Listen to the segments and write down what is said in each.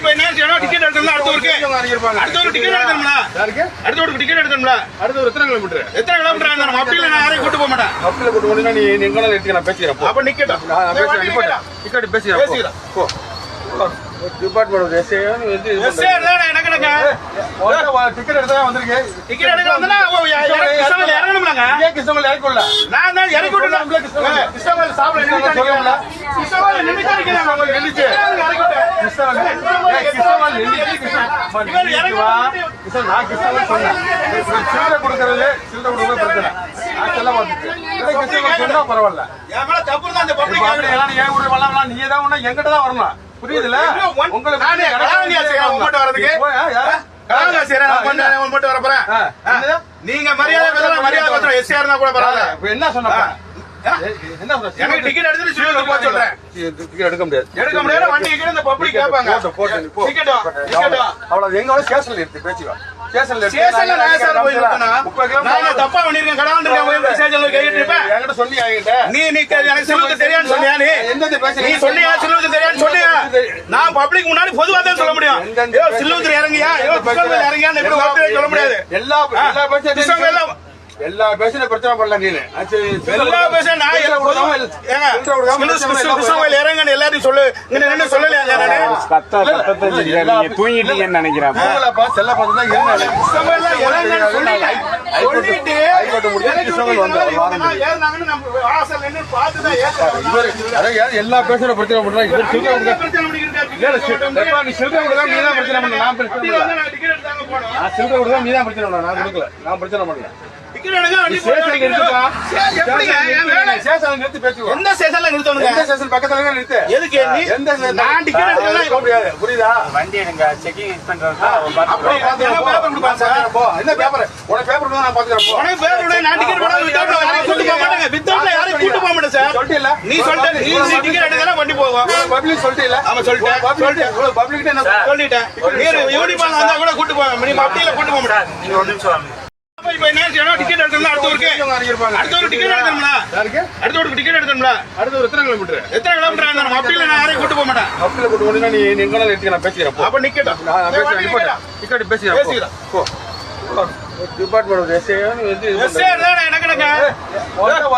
இப்ப என்ன செய்யணும் டிக்கெட் எடுக்கணும் அடுத்த ஊருக்கு. அடுத்த ஒரு டிக்கெட் யாருக்கு? அடுத்த ஒரு டிக்கெட் எடுக்கணும்ல. அடுத்து ஒரு எத்தனை கிலோமீட்டர்? எத்தனை கிலோமீட்டர் அப்படி இல்லை நான் யாரையும் கூட்டு போக மாட்டேன். கப்பில கூட்டு போனீங்கன்னா நீ எங்க எடுத்து நான் பேசிக்கிறேன் அப்ப. டிக்கெட் பேசிக்கிறேன். பேசிக்கிறேன். போ. டிபார்ட்மெண்ட் எஸ்ஏ வந்து எஸ் எனக்கு எனக்கு. டிக்கெட் எடுத்தா வந்திருக்கேன் டிக்கெட் எடுக்க வந்தா இறங்கணும்லாங்க. ஏன் கிருஷ்ணமலை இறக்கல நான் தான் இறக்கி விட்டு கிருஷ்ணமலை. சாப்பிட சொல்லுங்களா? சில்லறை கொடுக்கறது, சில்லறை கொடுக்கறது பிரச்சனை. இதே கிருஷ்ணமலை சொன்னா பரவாயில்ல. ஏன் ஊருக்கு வரலாம், நீ தான் ஒண்ணு எங்கிட்ட தான் வரணும். புரியுதுல? உங்களுக்கு நானே கலாநிதி செய்யறேன் உங்கள்கிட்ட வரதுக்கு போய், ஆ, யாரு? கலாநிதி செய்யறேன் நான் பண்ண உங்கள்கிட்ட வர போறேன். ஆ, என்னது? நீங்க மரியாதை மரியாதை கூட என்ன சொன்ன டிக்கெட் எடுத்துட்டு போக சொல்றேன். டிக்கெட் எடுக்க முடியாது. எடுக்க முடியாது. வண்டி இந்த பப்ளிக் கேட்பாங்க அவ்வளவு எங்க வேணா ஸ்டேஷன்ல இருக்கு பேச்சுவா ஸ்டேஷன்ல இருக்கு. ஸ்டேஷன்ல நான் நான் சார் போய் இருக்கேனா முப்பது கிலோ நான் என்ன தப்பா பண்ணிருக்கேன்? இருக்கேன் போய் ஸ்டேஷன்ல கேட்டு இருப்பேன். என்கிட்ட சொல்லி என்கிட்ட? நீ நீ எனக்கு சிலுவுக்கு சொன்னியா நீ? எந்தெந்த பேசுறீங்க? நீ சொன்னியா சிலுவுக்கு தெரியான்னு சொன்னியா? நான் பப்ளிக் முன்னாடி பொதுவா தான் சொல்ல முடியும். சிலுவுக்கு இறங்கியா? வார்த்தையை சொல்ல முடியாது? எல்லா எல்லா பேசுற பிரச்சனை பண்ணல நீனு. எல்லா பேச நான் கொடுக்காம எல்லாம் இறங்கன்னு எல்லாரையும் சொல்லு. இங்க நின்னு சொல்லலையா நானு? கத்த கத்த தெரியுது நீங்க தூங்கிட்டீங்கன்னு நினைக்கிறேன். தூங்கலப்பா, செல்ல பார்த்து தான் இறங்கன்னு சொல்லிட்டு எல்லா பேசுற பிரச்சனை பண்றாங்க இவர் என்ன கொடுக்க பிரச்சனை நீ நீ தான் பண்ண நான் பிரச்சனை பண்ணல. நான் நீ தான் பிரச்சனை பண்ண நான் கொடுக்கல. நான் பிரச்சனை பண்ணல. புரியுதா? வண்டி எடுங்க செக்கிங் என்ன பேப்பர் கொடுப்பாங்க சார்? போ. என்ன பேப்பர் உனக்கு பேப்பர் நான் பாத்துக்கிறேன் போ. உனக்கு பேர் விட நான் டிக்கெட் போடாம வித்தவுட்ல யாரையும் கூட்டு போக மாட்டேன் சார். சொல்லிட்டீல்ல? நீ சொல்லிட்ட நீ டிக்கெட் எடுக்கலாம் வண்டி போகும். பப்ளிக் சொல்லிட்டீல்ல ஆமா, சொல்லிட்டேன். பப்ளிக் பப்ளிக் என்ன சொல்லிட்டேன். நீ யூனிஃபார்ம் வந்தா கூட கூட்டு போவேன் நீ மத்தியில கூட்டு போக மாட்டேன். நீங்க ஒரு நிமிஷம் அப்ப இப்ப என்ன செய்யணும்? டிக்கெட் எடுக்கணும் அடுத்த ஊருக்கு? அடுத்த ஒரு டிக்கெட் எடுக்கணும்ல? யாருக்கு? அடுத்த ஒரு டிக்கெட் எடுக்கணும்ல? அடுத்து ஒரு எத்தனை கிலோமீட்டர் எத்தனை கிலோமீட்டர் ஆகும் அப்படி இல்லை நான் யாரையும் கூட்டு போக மாட்டேன். கூட்டு போனீங்கன்னா நீ நீ எங்க வேணா எடுத்து நான் பேசிக்கிறேன். அப்ப நிக்கட்டும். டிக்கெட் பேசிக்கிறேன். பேசிக்கிறேன். போ. டிபார்ட்மெண்ட் எஸ்ஏ எனக்கு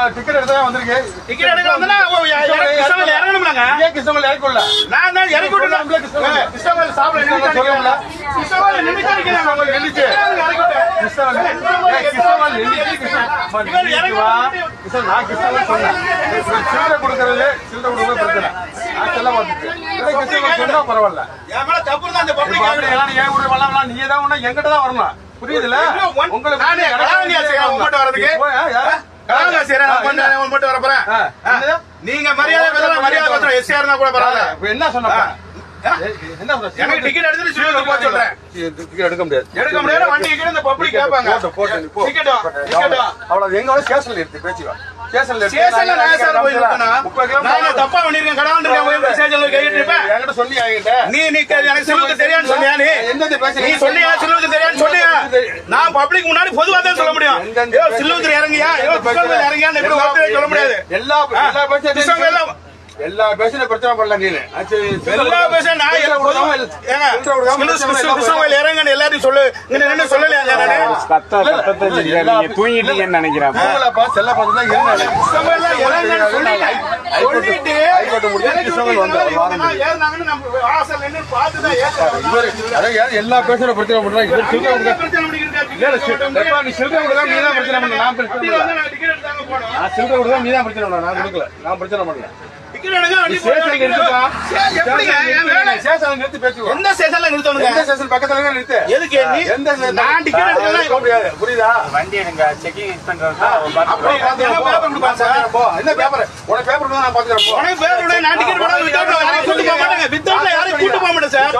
டிக்கெட் எடுத்தா வந்திருக்கேன் டிக்கெட் எடுக்க வந்தா கிருஷ்ணகிரி இறங்கணும்லாங்க ஏன் கிருஷ்ணமலை இறக்கல நான் தான் இறக்கி விட்டு கிருஷ்ணகிரி. கிருஷ்ணகிரி சாப்பிட சொல்லுங்களா? கிருஷ்ணகிரி நின்னுட்டு நிக்கிறாங்க அவங்க நின்னுச்சு. இறக்கி விட்டு. கிருஷ்ணமலை ஏய், கிருஷ்ணமலை நின்னுச்சு, கிருஷ்ணமலை நின்னுச்சு வா. கிருஷ்ண- நான் கிருஷ்ணமலை சொன்னேன். சில்லறை கொடுக்கறது, சில்லறை கொடுக்கறது பிரச்சனை. மாட்டேன். இதே கிருஷ்ணமலை சொன்னா பரவாயில்ல. தப்பு தான் அந்த பப்ளிக் ஏன் வரலாம், நீ தான் ஒண்ணு எங்கிட்ட தான் வரணும். புரியுதுல? உங்களுக்கு நானே கலாநிதி செய்யறேன் உங்கள்கிட்ட வரதுக்கு போய், ஆ, யாரு? கலாநிதி செய்யறேன் நான் பண்ண உங்கள்கிட்ட வர போறேன் ஆ, என்னது? நீங்க மரியாதை மரியாதை பத்திரம் எஸ்ஆர் இருந்தா கூட பரவாயில்ல. என்ன சொன்ன எனக்கு டிக்கெட் எடுத்துட்டு ஸ்ரீலங்கா போக சொல்றேன். டிக்கெட் எடுக்க முடியாது. எடுக்க முடியாது வண்டி கிட்ட இந்த பப்ளிக் கேட்பாங்க. அவ்வளவு எங்க வேணா ஸ்டேஷன்ல இருக்கு பேச்சுவா ஸ்டேஷன்ல இருக்கு. ஸ்டேஷன்ல நான் சார் போய் இருக்கேனா முப்பது கிலோ நான் என்ன தப்பா பண்ணிருக்கேன் கடான் இருக்கேன் போய் ஸ்டேஷன்ல கேட்டு இருப்பேன். என்கிட்ட சொல்லி என்கிட்ட. நீ நீ எனக்கு தெரியான்னு சொன்னியா நீ? நீ? சொன்னியா சிலுவுக்கு தெரியான்னு சொன்னியா? நான் பப்ளிக் முன்னாடி பொதுவா தான் சொல்ல முடியும். சிலுவுக்கு இறங்கியா? வார்த்தையை சொல்ல முடியாது. எல்லா எல்லா எல்லா பேசுற பிரச்சனை பண்ணல அது எல்லா பேச நான் இறங்கன்னு எல்லாரையும் சொல்லு இங்க நின்னு சொல்லலையா நானு கத்த கத்த தெரியுது நீங்க தூங்கிட்டீங்கன்னு நினைக்கிறேன் செல்ல பார்த்து தான் எல்லா பேசுற பிரச்சனை பண்றாங்க கொடுக்க பிரச்சனை நீ நீ பண்ண நான் பிரச்சனை பண்ணல வந்து நான் டிக்கெட் எடுத்தாங்க போனோம். நான் சில்லறை கொடுக்காம நீ தான் பிரச்சனை பண்ண நான் கொடுக்கல நான் பிரச்சனை பண்ணல நான் புரியுதா? வண்டி எடுங்க செக்கிங் அப்படி என்ன பேப்பர் கொடுப்பாங்க சார்? போ. என்ன பேப்பர் உனக்கு பேப்பர் நான் பாத்துக்கிறேன் போ. உனக்கு பேர் விட நான் டிக்கெட் போடாம வித்தவுட்ல கூட்டு போக மாட்டாங்க. வித்தவுட்ல யாரையும் கூட்டு போக மாட்டேன் சார்?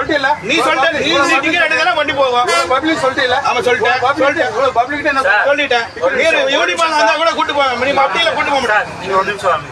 நீ சொல்லிட்ட நீ டிக்கெட் எடுக்கலாம் வண்டி போகும். பப்ளிக் சொல்லிட்டீல்ல ஆமா, சொல்லிட்டேன். பப்ளிக் பப்ளிக் என்ன சொல்லிட்டேன். நீ யூனிஃபார்ம் வந்தா கூட கூட்டு போவேன் நீ கூட்டு போக மாட்டேன் நீங்க ஒரு நிமிஷம்